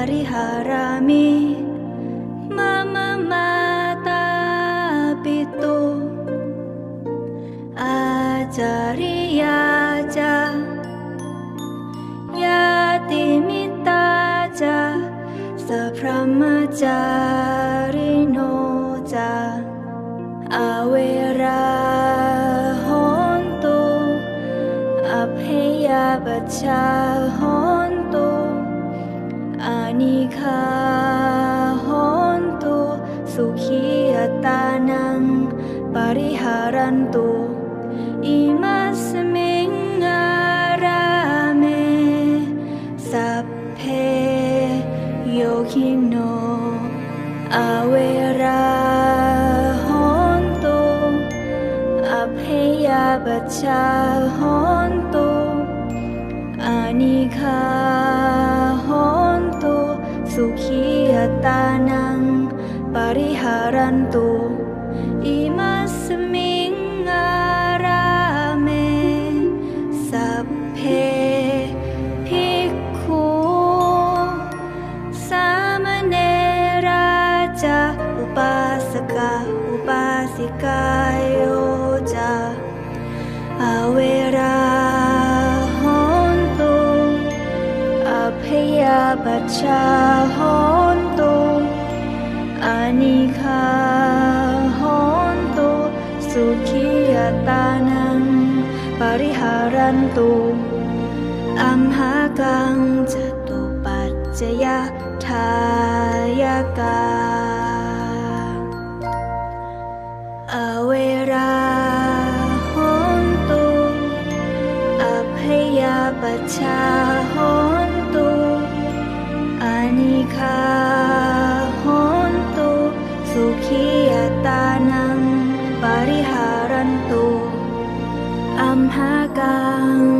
hari harami mamamata pito ajari aja yatimitaja sapramacari noja awera honto abheya bachao pariharantu imasming arame sappe yogino awera honto abheya bacha honto anikha honto sukhiyatanang pariharantu 바차 혼도 아니카 혼도 수키야따는 바리하란도 암하강 자도 빠제야 타야가 sukhiyatanang pariharanto amhakang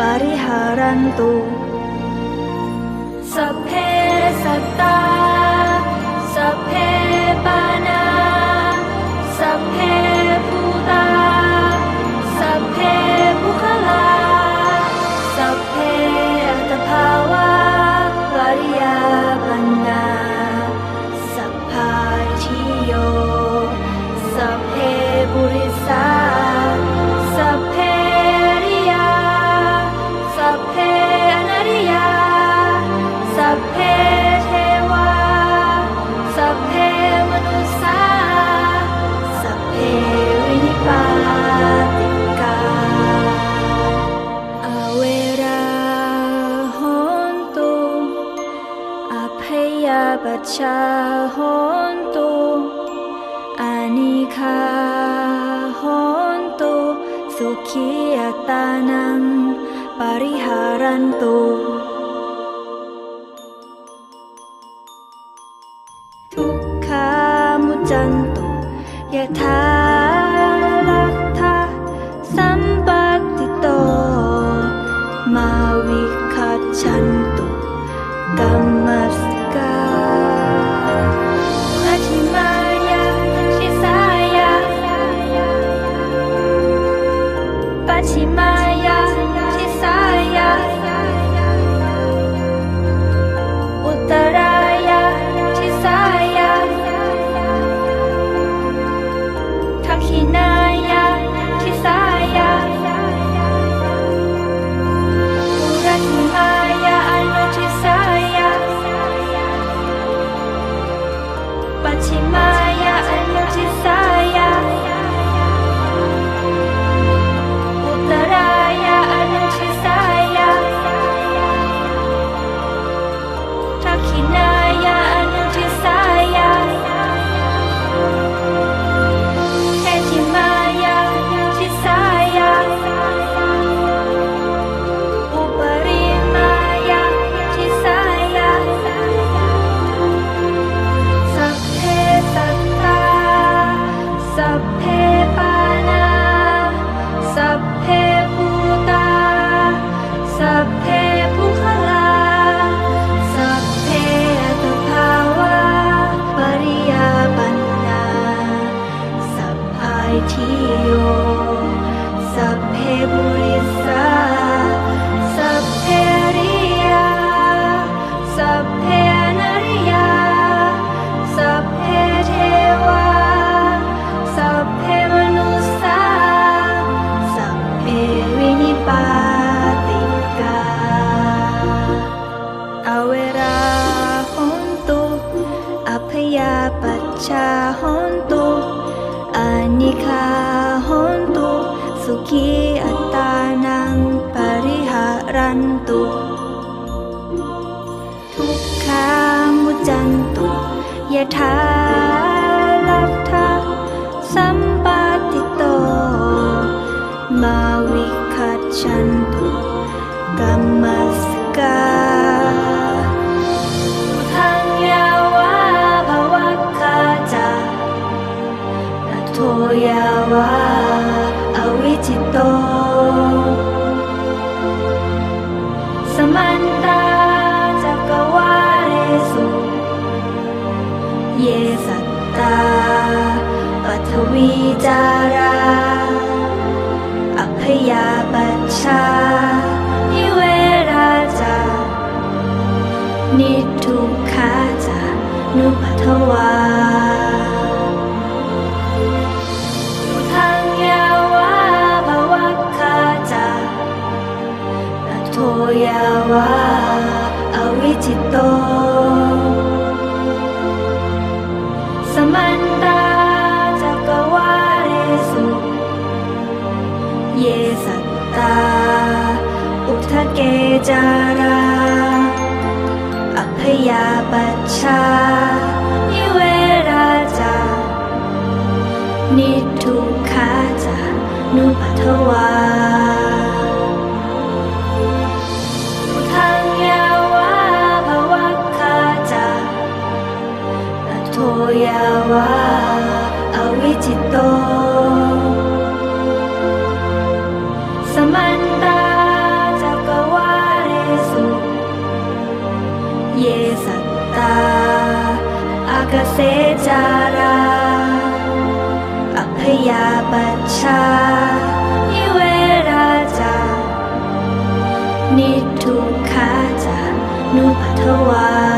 ปริหารันตุสัพเพสัตตา สัพเพปานา สัพเพภูตา สัพเพภูคลา สัพเพอัตภาวะปริยาปันนา สัพพาชิโย สัพเพบุริ kiyatanang pariharan ทุกขามุจันโตยะทาลัทธะสัมปติโต มาวิคัชัน 请妈 ชาฮอนตุอ兄か本当好きあนตุสุขีอัตตานังปริหารันตุทุกขามุจันตุยะทาลัทธาสัมปติโตมาวิคัชัน วิจาราอัยาปัญชานิเวราจานิทุกขาจานุปัทวาทังยาวาภวคขาจาโทยาวาอวิจิตโต ปัชชานิเวราจานิทุขาจานุปัทวาทังยาวาภวัคาจาอโทยาวา อากเสจาราอัพยาปัชชานิเวราจานิทุกขาจานุปัทวา